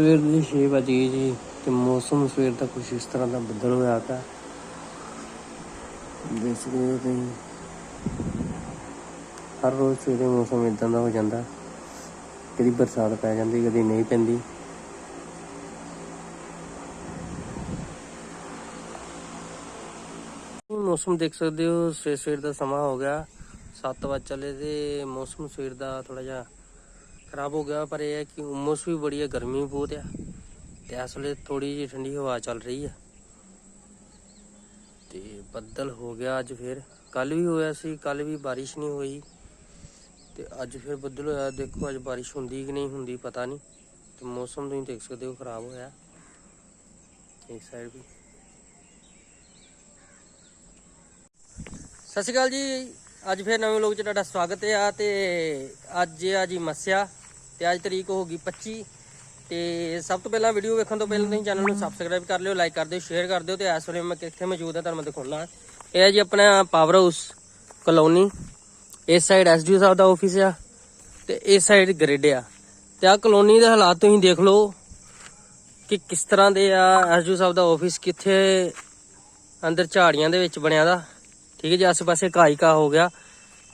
ਸਵੇਰ ਦੇ 6 ਵਜੇ ਜੀ ਤੇ ਮੌਸਮ ਸਵੇਰ ਦਾ ਕੁਛ ਇਸ ਤਰ੍ਹਾਂ ਦਾ ਬੱਦਲ ਹੋਇਆ ਪਿਆ। ਦੇਖ ਸਕਦੇ ਹੋ ਤੁਸੀਂ। ਹਰ ਰੋਜ਼ ਸਵੇਰੇ ਮੌਸਮ ਇਦਾਂ ਦਾ ਹੋ ਜਾਂਦਾ। ਕਦੀ ਬਰਸਾਤ ਪੈ ਜਾਂਦੀ, ਕਦੀ ਨਹੀਂ ਪੈਂਦੀ। ਮੌਸਮ ਦੇਖ ਸਕਦੇ ਹੋ ਸਵੇਰ ਸਵੇਰ ਦਾ ਸਮਾਂ ਹੋ ਗਿਆ। 7 ਵਜੇ ਚੱਲੇ ਤੇ ਮੌਸਮ ਸਵੇਰ ਦਾ ਥੋੜਾ ਜਿਹਾ ਖਰਾਬ ਹੋ ਗਿਆ, ਪਰ ਇਹ ਹੈ ਕਿ ਉਮਸ ਵੀ ਬੜੀ ਹੈ, ਗਰਮੀ ਬਹੁਤ ਆ ਤੇ ਇਸ ਵੇਲੇ ਥੋੜੀ ਜਿਹੀ ਠੰਡੀ ਹਵਾ ਚੱਲ ਰਹੀ ਹੈ। ਤੇ ਬੱਦਲ ਹੋ ਗਿਆ ਅੱਜ ਫਿਰ। ਕੱਲ ਵੀ ਹੋਇਆ ਸੀ ਕੱਲ ਵੀ ਬਾਰਿਸ਼ ਨਹੀਂ ਹੋਈ। ਤੇ ਅੱਜ ਫਿਰ ਬੱਦਲ ਹੋਇਆ, ਦੇਖੋ ਅੱਜ ਬਾਰਿਸ਼ ਹੁੰਦੀ ਕਿ ਨਹੀਂ ਹੁੰਦੀ ਪਤਾ ਨਹੀਂ। ਤੇ ਮੌਸਮ ਤੁਸੀਂ ਦੇਖ ਸਕਦੇ ਹੋ, ਖਰਾਬ ਹੋਇਆ। ਇਸ ਸਾਈਡ ਵੀ। ਸਤਿ ਸ਼੍ਰੀ ਅਕਾਲ ਜੀ। ਅੱਜ ਫਿਰ ਨਵੇਂ ਲੋਕ ਚ ਤੁਹਾਡਾ ਸਵਾਗਤ ਹੈ। ਤੇ ਅੱਜ ਆ ਜੀ ਮੱਸਿਆ। ਤੇ ਅੱਜ ਤਰੀਕ ਹੋ ਗਈ 25 ਤੇ ਸਭ ਤੋਂ ਪਹਿਲਾਂ ਵੀਡੀਓ ਵੇਖਣ ਤੋਂ ਪਹਿਲਾਂ ਤੁਸੀਂ ਚੈਨਲ ਨੂੰ ਸਬਸਕ੍ਰਾਈਬ ਕਰ ਲਿਓ ਲਾਈਕ ਕਰ ਦਿਓ ਸ਼ੇਅਰ ਕਰ ਦਿਓ ਤੇ ਇਸ ਵੇਲੇ ਮੈਂ ਕਿੱਥੇ ਮੌਜੂਦ ਹਾਂ ਤੁਹਾਨੂੰ ਮੈਂ ਦਿਖਾਉਣਾ। ਇਹ ਹੈ ਜੀ ਆਪਣਾ ਪਾਵਰ ਹਾਊਸ ਕਲੋਨੀ ਇਸ ਸਾਈਡ ਐਸਡੀਓ ਸਾਹਿਬ ਦਾ ਆਫਿਸ ਆ ਤੇ ਇਸ ਸਾਈਡ ਗ੍ਰਿਡ ਆ। ਤੇ ਆ ਕਲੋਨੀ ਦੇ ਹਾਲਾਤ ਤੁਸੀਂ ਦੇਖ ਲਓ ਕਿ ਕਿਸ ਤਰ੍ਹਾਂ ਦੇ ਆ ਐਸਡੀਓ ਸਾਹਿਬ ਦਾ ਆਫਿਸ ਕਿੱਥੇ ਅੰਦਰ ਝਾੜੀਆਂ ਦੇ ਵਿੱਚ ਬਣਿਆ ਦਾ। ਠੀਕ ਹੈ ਜੀ ਆਸ ਪਾਸੇ ਘਾਹ ਘਾਹ ਹੋ ਗਿਆ।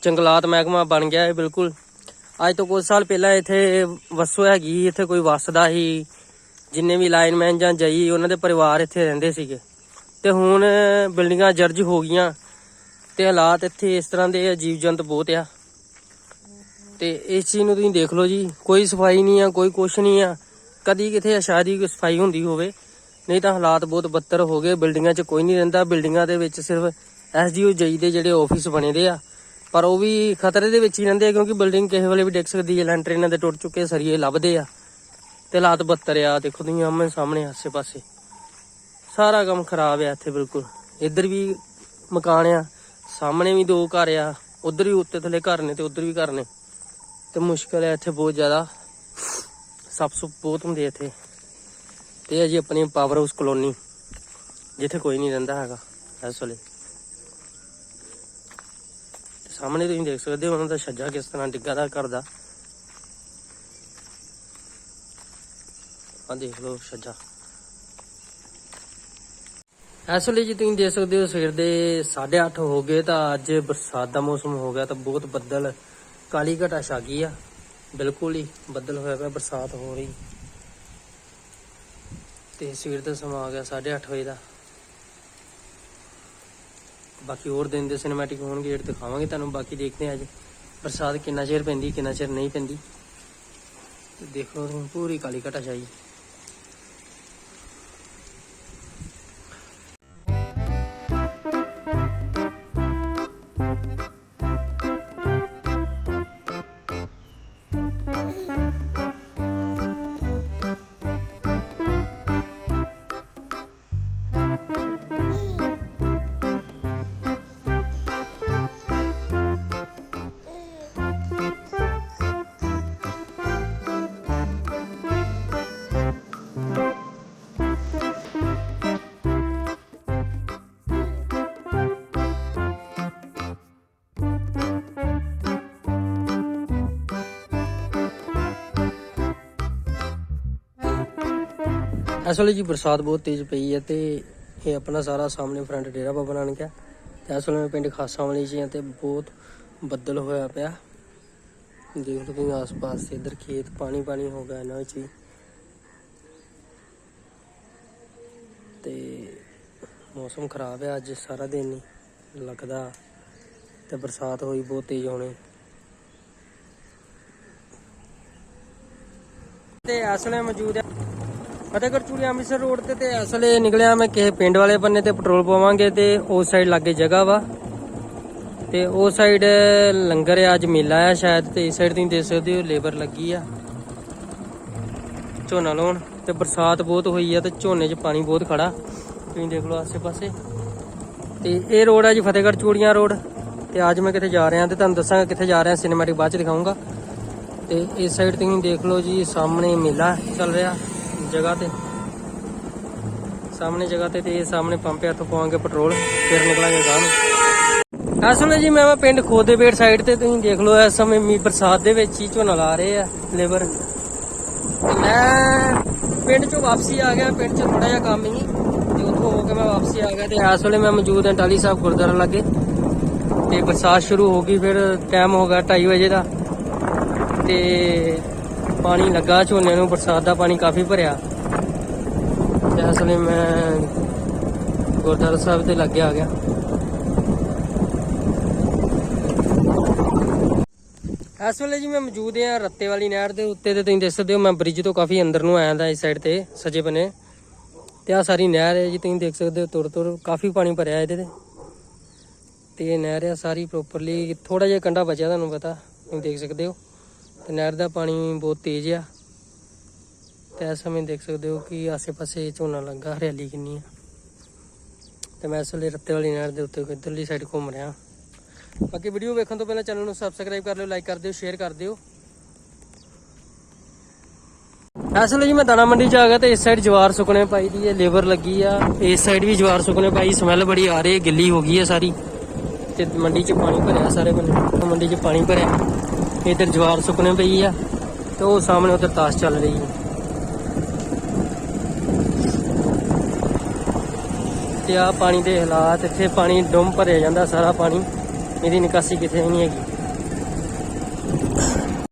ਜੰਗਲਾਤ ਮਹਿਕਮਾ ਬਣ ਗਿਆ ਇਹ ਬਿਲਕੁਲ। ਅੱਜ ਤੋਂ ਕੁਝ ਸਾਲ ਪਹਿਲਾਂ ਇੱਥੇ ਵਸੋ ਹੈਗੀ ਸੀ, ਇੱਥੇ ਕੋਈ ਵਸਦਾ ਸੀ। ਜਿੰਨੇ ਵੀ ਲਾਈਨਮੈਨ ਜਾਂ ਜਈ ਉਹਨਾਂ ਦੇ ਪਰਿਵਾਰ ਇੱਥੇ ਰਹਿੰਦੇ ਸੀਗੇ। ਤੇ ਹੁਣ ਬਿਲਡਿੰਗਾਂ ਜਰਜ ਹੋ ਗਈਆਂ ਤੇ ਹਾਲਾਤ ਇੱਥੇ ਇਸ ਤਰ੍ਹਾਂ ਦੇ ਆ ਜੀਵ ਜੰਤ ਬਹੁਤ ਆ। ਤੇ ਇਸ ਚੀਜ਼ ਨੂੰ ਤੁਸੀਂ ਦੇਖ ਲਓ ਜੀ ਕੋਈ ਸਫ਼ਾਈ ਨਹੀਂ ਆ ਕੋਈ ਕੁਛ ਨਹੀਂ ਆ। ਕਦੀ ਕਿਥੇ ਸ਼ਾਇਦ ਕੋਈ ਸਫ਼ਾਈ ਹੁੰਦੀ ਹੋਵੇ ਨਹੀਂ ਤਾਂ ਹਾਲਾਤ ਬਹੁਤ ਬੱਤਰ ਹੋ ਗਏ। ਬਿਲਡਿੰਗਾਂ 'ਚ ਕੋਈ ਨਹੀਂ ਰਹਿੰਦਾ ਬਿਲਡਿੰਗਾਂ ਦੇ ਵਿੱਚ ਸਿਰਫ ਐਸਡੀਓ ਜਈ ਦੇ ਜਿਹੜੇ ਆਫਿਸ ਬਣੇ ਦੇ ਆ। ਪਰ ਉਹ ਵੀ ਖਤਰੇ ਦੇ ਵਿੱਚ ਹੀ ਰਹਿੰਦੇ ਆ ਕਿਉਂਕਿ ਬਿਲਡਿੰਗ ਕਿਸੇ ਵੇਲੇ ਵੀ ਡਿੱਗ ਸਕਦੀ ਹੈ, ਲੈਂਟਰ ਇਹਨਾਂ ਦੇ ਟੁੱਟ ਚੁੱਕੇ ਸਰੀਏ ਲੱਭਦੇ ਆ। ਤੇ ਹਾਲਾਤ ਬੱਤਰ ਆ, ਦੇਖੋ ਤੁਸੀਂ ਆਮਣੇ ਸਾਹਮਣੇ ਆਸੇ ਪਾਸੇ ਸਾਰਾ ਕੰਮ ਖਰਾਬ ਆ ਇੱਥੇ ਬਿਲਕੁਲ। ਇੱਧਰ ਵੀ ਮਕਾਨ ਆ, ਸਾਹਮਣੇ ਵੀ ਦੋ ਘਰ ਆ, ਉਧਰ ਵੀ ਉੱਤੇ ਥੱਲੇ ਘਰ ਨੇ ਤੇ ਉਧਰ ਵੀ ਘਰ ਨੇ। ਤੇ ਮੁਸ਼ਕਲ ਹੈ ਇੱਥੇ ਬਹੁਤ ਜ਼ਿਆਦਾ। ਸੱਪ ਸੁੱਪ ਬਹੁਤ ਹੁੰਦੇ ਇੱਥੇ। ਤੇ ਇਹ ਜੀ ਆਪਣੀ ਪਾਵਰ ਹਾਊਸ ਕਲੋਨੀ ਜਿੱਥੇ ਕੋਈ ਨਹੀਂ ਰਹਿੰਦਾ ਹੈਗਾ ਇਸ ਵੇਲੇ। ਸਾਹਮਣੇ ਤੁਸੀਂ ਦੇਖ ਸਕਦੇ ਹੋ, ਉਹਨਾਂ ਦਾ ਛੱਜਾ ਕਿਸ ਤਰ੍ਹਾਂ ਡਿੱਗਾ ਦਾ ਘਰ ਆ ਦੇਖ ਲਓ ਛੱਜਾ। ਇਸ ਵੇਲੇ ਜੀ ਤੁਸੀਂ ਦੇਖ ਸਕਦੇ ਹੋ, ਸਵੇਰ ਦੇ 8:30 ਹੋ ਗਏ ਤਾਂ ਅੱਜ ਬਰਸਾਤ ਦਾ ਮੌਸਮ ਹੋ ਗਿਆ ਤਾਂ ਬਹੁਤ ਬੱਦਲ, ਕਾਲੀ ਘਟਾ ਛਾ ਗਈ ਆ। ਬਿਲਕੁਲ ਹੀ ਬੱਦਲ ਹੋਇਆ ਪਿਆ, ਬਰਸਾਤ ਹੋ ਰਹੀ। ਤੇ ਸਵੇਰ ਦਾ ਸਮਾਂ ਆ ਗਿਆ 8:30 ਵਜੇ ਦਾ। ਬਾਕੀ ਹੋਰ ਦਿਨ ਦੇ ਸਿਨੇਮੈਟਿਕ ਹੋਣਗੇ, ਜਿਹੜੇ ਦਿਖਾਵਾਂਗੇ ਤੁਹਾਨੂੰ, ਬਾਕੀ ਦੇਖਦੇ ਹਾਂ ਅੱਜ। ਬਰਸਾਤ ਕਿੰਨਾ ਚਿਰ ਪੈਂਦੀ, ਕਿੰਨਾ ਚਿਰ ਨਹੀਂ ਪੈਂਦੀ। ਤੇ ਦੇਖੋ ਤੁਸੀਂ ਪੂਰੀ ਕਾਲੀ ਘਟਾ ਛਾਈ। ਇਸ ਵੇਲੇ ਜੀ ਬਰਸਾਤ ਬਹੁਤ ਤੇਜ਼ ਪਈ ਹੈ ਤੇ ਇਹ ਆਪਣਾ ਸਾਰਾ ਸਾਹਮਣੇ ਫਰੰਟ ਡੇਰਾ ਬਾਬਾ ਨਾਨਕ ਹੈ। ਤੇ ਇਸ ਵੇਲੇ ਪਿੰਡ ਖਾਸਾਂ ਵਾਲੀ 'ਚ ਤੇ ਬਹੁਤ ਬੱਦਲ ਹੋਇਆ ਪਿਆ। ਦੇਖ ਲਓ ਤੁਸੀਂ ਆਸ-ਪਾਸ ਤੇ ਇਧਰ ਖੇਤ ਪਾਣੀ ਪਾਣੀ ਹੋ ਗਿਆ ਇਹਨਾਂ ਵਿੱਚ ਵੀ। ਤੇ ਮੌਸਮ ਖਰਾਬ ਹੈ ਅੱਜ ਸਾਰਾ ਦਿਨ ਹੀ, ਲੱਗਦਾ। ਤੇ ਬਰਸਾਤ ਹੋਈ ਬਹੁਤ ਤੇਜ਼ ਹੋਣੀ। ਤੇ ਇਸ ਮੌਜੂਦ ਹੈ ਫਤਿਹਗੜ੍ਹ ਚੂੜੀ ਅੰਮ੍ਰਿਤਸਰ ਰੋਡ ਤੇ ਤੇ ਅਸਲੇ ਨਿਕਲਿਆ ਮੈਂ ਕਿਸੇ ਪਿੰਡ ਵਾਲੇ ਬੰਨੇ ਤੇ ਪੈਟਰੋਲ ਪਵਾਵਾਂਗੇ ਤੇ ਉਸ ਸਾਈਡ ਲਾਗੇ ਜਗ੍ਹਾ ਵਾ। ਤੇ ਉਸ ਸਾਈਡ ਲੰਗਰ ਆ ਅੱਜ ਮੇਲਾ ਆ ਸ਼ਾਇਦ ਤੇ ਇਸ ਸਾਈਡ ਤੁਸੀਂ ਦੇਖ ਸਕਦੇ ਹੋ ਲੇਬਰ ਲੱਗੀ ਆ। ਝੋਨਾ ਲਾਉਣ ਤੇ ਬਰਸਾਤ ਬਹੁਤ ਹੋਈ ਆ ਤੇ ਝੋਨੇ 'ਚ ਪਾਣੀ ਬਹੁਤ ਖੜਾ। ਤੁਸੀਂ ਦੇਖ ਲਓ ਆਸੇ ਪਾਸੇ ਤੇ ਇਹ ਰੋਡ ਆ ਜੀ ਫਤਿਹਗੜ੍ਹ ਚੂੜੀਆਂ ਰੋਡ। ਤੇ ਅੱਜ ਮੈਂ ਕਿੱਥੇ ਜਾ ਰਿਹਾ ਤੇ ਤੁਹਾਨੂੰ ਦੱਸਾਂਗਾ ਕਿੱਥੇ ਜਾ ਰਿਹਾ ਸਿਨੇਮੈਟਿਕ ਬਾਅਦ ਚ ਦਿਖਾਉਂਗਾ ਤੇ ਇਸ ਸਾਈਡ ਤੁਸੀਂ ਦੇਖ ਲਓ ਜੀ, ਸਾਹਮਣੇ ਮੇਲਾ ਚੱਲ ਰਿਹਾ। ਜਗ੍ਹਾ ਤੇ। ਸਾਹਮਣੇ ਜਗ੍ਹਾ ਤੇ ਤੇ ਸਾਹਮਣੇ ਪੰਪ ਹੈ ਇੱਥੋਂ ਪਵਾਂਗੇ ਪੈਟਰੋਲ, ਫਿਰ ਨਿਕਲਾਂਗੇ ਗਾਂ ਨੂੰ। ਇਸ ਜੀ, ਮੈਂ ਵਾ ਪਿੰਡ ਖੋਦੇਬੇੜ ਸਾਈਡ ਤੇ, ਤੁਸੀਂ ਦੇਖ ਲਓ, ਇਸ ਸਮੇਂ ਮੀ ਬਰਸਾਤ ਦੇ ਵਿੱਚ ਹੀ ਝੋਨਾ ਲਾ ਰਹੇ ਆ ਲੇਬਰ ਮੈਂ ਪਿੰਡ ਚੋਂ ਵਾਪਸੀ ਆ ਗਿਆ, ਪਿੰਡ 'ਚ ਥੋੜਾ ਜਿਹਾ ਕੰਮ ਸੀ ਤੇ ਉੱਥੋਂ ਹੋ ਕੇ ਮੈਂ ਵਾਪਸੀ ਆ ਗਿਆ ਤੇ ਇਸ ਵੇਲੇ ਮੈਂ ਮੌਜੂਦ ਹਾਂ ਟਾਲੀ ਸਾਹਿਬ ਗੁਰਦੁਆਰਾ ਲਾਗੇ। ਤੇ ਬਰਸਾਤ ਸ਼ੁਰੂ ਹੋ ਗਈ, ਫਿਰ ਟਾਈਮ ਹੋ ਗਿਆ 2:30 ਵਜੇ ਦਾ। ਤੇ ਪਾਣੀ ਲੱਗਾ, ਝੋਨੇ ਨੂੰ ਬਰਸਾਤ ਦਾ ਪਾਣੀ ਕਾਫੀ ਭਰਿਆ। ਤੇ ਇਸ ਵੇਲੇ ਮੈਂ ਗੁਰਦੁਆਰਾ ਸਾਹਿਬ ਤੇ ਲੱਗੇ ਆ ਗਿਆ। ਇਸ ਵੇਲੇ ਜੀ ਮੈਂ ਮੌਜੂਦ ਹਾਂ ਰੱਤੇ ਵਾਲੀ ਨਹਿਰ ਦੇ ਉੱਤੇ ਤੇ ਤੁਸੀਂ ਦੇਖ ਸਕਦੇ ਹੋ, ਮੈਂ ਬ੍ਰਿਜ ਤੋਂ ਕਾਫੀ ਅੰਦਰ ਨੂੰ ਆਇਆ ਦਾ ਇਸ ਸਾਈਡ ਤੇ, ਸਜੇ ਬੰਨੇ। ਤੇ ਆ ਸਾਰੀ ਨਹਿਰ ਹੈ ਜੀ, ਤੁਸੀਂ ਦੇਖ ਸਕਦੇ ਹੋ, ਤੁਰ ਤੁਰ ਕਾਫੀ ਪਾਣੀ ਭਰਿਆ ਇਹਦੇ ਤੇ। ਤੇ ਇਹ ਨਹਿਰ ਆ ਸਾਰੀ ਪ੍ਰੋਪਰਲੀ ਥੋੜਾ ਜਿਹਾ ਕੰਡਾ ਬਚਿਆ, ਤੁਹਾਨੂੰ ਪਤਾ, ਤੁਸੀਂ ਦੇਖ ਸਕਦੇ ਹੋ। ਤੇ ਨਹਿਰ ਦਾ ਪਾਣੀ ਬਹੁਤ ਤੇਜ਼ ਆ। ਤੇ ਇਸ ਸਮੇਂ ਦੇਖ ਸਕਦੇ ਹੋ ਕਿ ਆਸੇ-ਪਾਸੇ ਝੋਨਾ ਲੱਗਾ, ਹਰਿਆਲੀ ਕਿੰਨੀ ਆ। ਤੇ ਮੈਂ ਇਸ ਵੇਲੇ ਰੱਤੇ ਵਾਲੀ ਨਹਿਰ ਦੇ ਉੱਤੇ ਇਧਰਲੀ ਸਾਈਡ ਘੁੰਮ ਰਿਹਾ। ਬਾਕੀ ਵੀਡੀਓ ਵੇਖਣ ਤੋਂ ਪਹਿਲਾਂ ਚੈਨਲ ਨੂੰ ਸਬਸਕ੍ਰਾਈਬ ਕਰ ਲਿਓ ਲਾਈਕ ਕਰ ਦਿਓ ਸ਼ੇਅਰ ਕਰ ਦਿਓ। ਇਸ ਲਈ ਜੀ ਮੈਂ ਦਾਣਾ ਮੰਡੀ ਚ ਆ ਗਿਆ ਤੇ ਇਸ ਸਾਈਡ ਜਵਾਰ ਸੁਕਣੇ ਪਾਈ ਦੀ ਹੈ, ਲੇਬਰ ਲੱਗੀ ਆ। ਇਸ ਸਾਈਡ ਵੀ ਜਵਾਰ ਸੁਕਣੇ ਪਾਈ ਸਮੈਲ ਬੜੀ ਆ ਰਹੀ ਹੈ, ਗਿੱਲੀ ਹੋ ਗਈ ਹੈ ਸਾਰੀ। ਤੇ ਮੰਡੀ ਚ ਪਾਣੀ ਭਰਿਆ ਸਾਰੇ ਬੰਨੇ ਮੰਡੀ ਚ ਪਾਣੀ ਭਰਿਆ। ਇਧਰ ਜਵਾਰ ਸੁੱਕਣੇ ਪਈ ਆ ਤੇ ਉਹ ਸਾਹਮਣੇ ਉਧਰ ਤਾਸ਼ ਚੱਲ ਰਹੀ ਹੈ ਤੇ ਆ ਪਾਣੀ ਦੇ ਹਾਲਾਤ, ਇੱਥੇ ਪਾਣੀ ਡੁੰਮ ਭਰਿਆ ਜਾਂਦਾ, ਸਾਰਾ ਪਾਣੀ। ਇਹਦੀ ਨਿਕਾਸੀ ਕਿਤੇ ਨਹੀਂ ਹੈਗੀ।